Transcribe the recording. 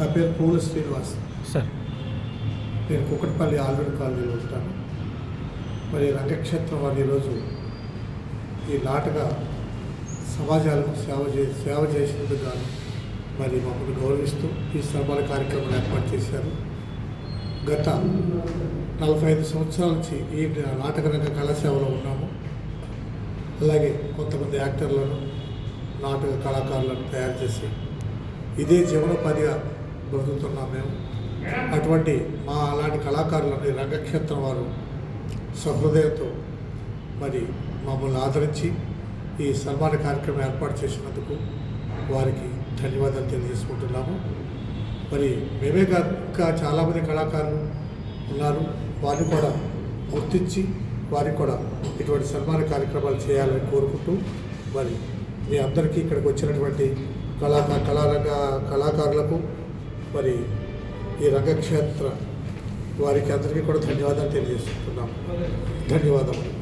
నా పేరు పూల శ్రీనివాస్. సార్. నేను కుకట్పల్లి ఆల్విన్ కాలనీలో ఉంటాను. మరి రంగక్షేత్రం వారు ఈరోజు ఈ నాటక సమాజాలకు సేవ చే సేవ చేసినందుకు గాను మరి మమ్మల్ని గౌరవిస్తూ ఈ సన్మాన కార్యక్రమం ఏర్పాటు చేశారు. గత నలభై ఐదు సంవత్సరాల నుంచి ఈ నాటక రంగ కళాసేవలో ఉన్నాము. అలాగే కొంతమంది యాక్టర్లను నాటక కళాకారులను తయారు చేసి ఇదే జీవనోపాధిగా బ్రతుకుతున్నాం మేము. అటువంటి మా అలాంటి కళాకారులని రంగక్షేత్రం వారు సహృదయంతో మరి మమ్మల్ని ఆదరించి ఈ సన్మాన కార్యక్రమం ఏర్పాటు చేసినందుకు వారికి ధన్యవాదాలు తెలియజేసుకుంటున్నాము. మరి మేమే కాక ఇంకా చాలామంది కళాకారులు ఉన్నారు. వారిని కూడా గుర్తించి వారికి కూడా ఇటువంటి సన్మాన కార్యక్రమాలు చేయాలని కోరుకుంటూ మరి మీ అందరికీ ఇక్కడికి వచ్చినటువంటి కళా కళారంగ కళాకారులకు మరి ఈ రంగక్షేత్ర వారికి అందరికీ కూడా ధన్యవాదాలు తెలియజేస్తున్నాము ధన్యవాదములు.